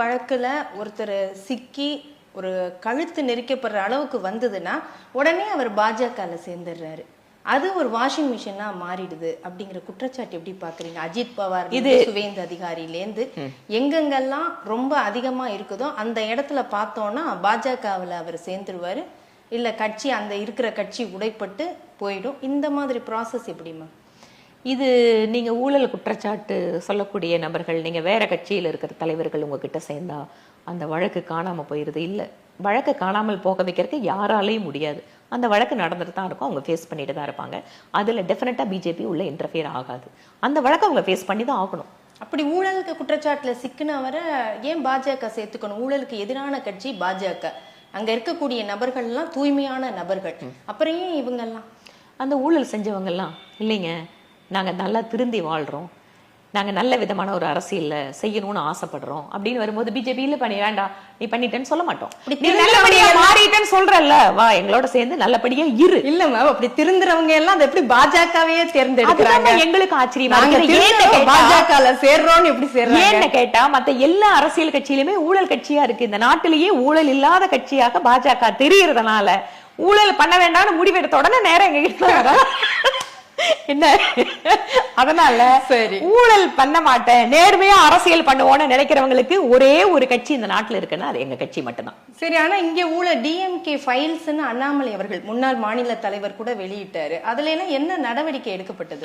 வழக்குல ஒருத்தர் சிக்கி ஒரு கழுத்து நெரிக்கப்படுற அளவுக்கு வந்ததுன்னா உடனே அவர் பாஜகல சேர்ந்துடுறாரு அது ஒரு வாஷிங் மிஷினா மாறிடுது அப்படிங்கிற குற்றச்சாட்டு எப்படி பாக்குறீங்க? அஜித் பவார் இது சுவேந்து அதிகாரியிலேருந்து எங்கெங்கெல்லாம் ரொம்ப அதிகமா இருக்குதோ அந்த இடத்துல பார்த்தோம்னா பாஜகவில் அவர் சேர்ந்துருவாரு. இல்ல கட்சி அந்த இருக்கிற கட்சி உடைப்பட்டு போயிடும். இந்த மாதிரி ப்ராசஸ் எப்படிமா இது நீங்க ஊழல் குற்றச்சாட்டு சொல்லக்கூடிய நபர்கள் நீங்க வேற கட்சியில இருக்கிற தலைவர்கள் உங்ககிட்ட சேர்ந்தா அந்த வழக்கு காணாம போயிருது. இல்ல வழக்கு காணாமல் போக வைக்கிறதுக்கு யாராலையும் முடியாது. அந்த வழக்கு நடந்துட்டு தான் இருக்கும். அவங்க ஃபேஸ் பண்ணிட்டு தான் இருப்பாங்க. அதுல டெஃபினட்டா பிஜேபி உள்ள இன்டர்ஃபியர் ஆகாது. அந்த வழக்கை அவங்க ஃபேஸ் பண்ணி தான் ஆகணும். அப்படி ஊழலுக்கு குற்றச்சாட்டுல சிக்கினவரை ஏன் பாஜக சேர்த்துக்கணும்? ஊழலுக்கு எதிரான கட்சி பாஜக அங்க இருக்கக்கூடிய நபர்கள்லாம் தூய்மையான நபர்கள். அப்புறம் ஏன் இவங்கெல்லாம்? அந்த ஊழல் செஞ்சவங்கெல்லாம் இல்லைங்க. நாங்க நல்லா திருந்தி வாழ்றோம். நாங்க நல்ல விதமான ஒரு அரசியல்ல செய்யணும்னு ஆசைப்படுறோம். அப்படின்னு வரும்போது பிஜேபி இல்ல பண்ணி வேண்டாம் நீ பண்ணிட்டேன்னு சொல்ல மாட்டோம். நீ நல்லபடியா மாறிட்டேன்னு சொல்றல்ல. வா எங்களோட சேர்ந்து நல்லபடியா இரு. இல்ல மேம் அப்படி திருந்துறவங்க எல்லாம் அதை எப்படி பாஜகவே தேர்ந்தெடுக்கிறாங்க? எங்களுக்கு ஆச்சரியமா பாஜகல சேர்றோம்னு எப்படி சேர்றாங்க? ஏன்னு கேட்டா மத்த எல்லா அரசியல் கட்சியிலுமே ஊழல் கட்சியா இருக்கு. இந்த நாட்டிலேயே ஊழல் இல்லாத கட்சியாக பாஜக தெரியறதுனால ஊழல் பண்ண வேண்டாம்னு முடிவெடுத்த உடனே நேரம் எங்க கிட்ட என்ன? அதனால சரி. ஊழல் பண்ண மாட்டேன் நேர்மையா அரசியல் பண்ணுவோம்னு நினைக்கிறவங்களுக்கு ஒரே ஒரு கட்சி இந்த நாட்டுல இருக்குன்னா அது எங்க கட்சி மட்டும்தான். சரி ஆனா இங்க ஊழல் டிஎம்கே ஃபைல்ஸ்னு அண்ணாமலை அவர்கள் முன்னாள் மாநில தலைவர் கூட வெளியிட்டாரு. அதுல எல்லாம் என்ன நடவடிக்கை எடுக்கப்பட்டது?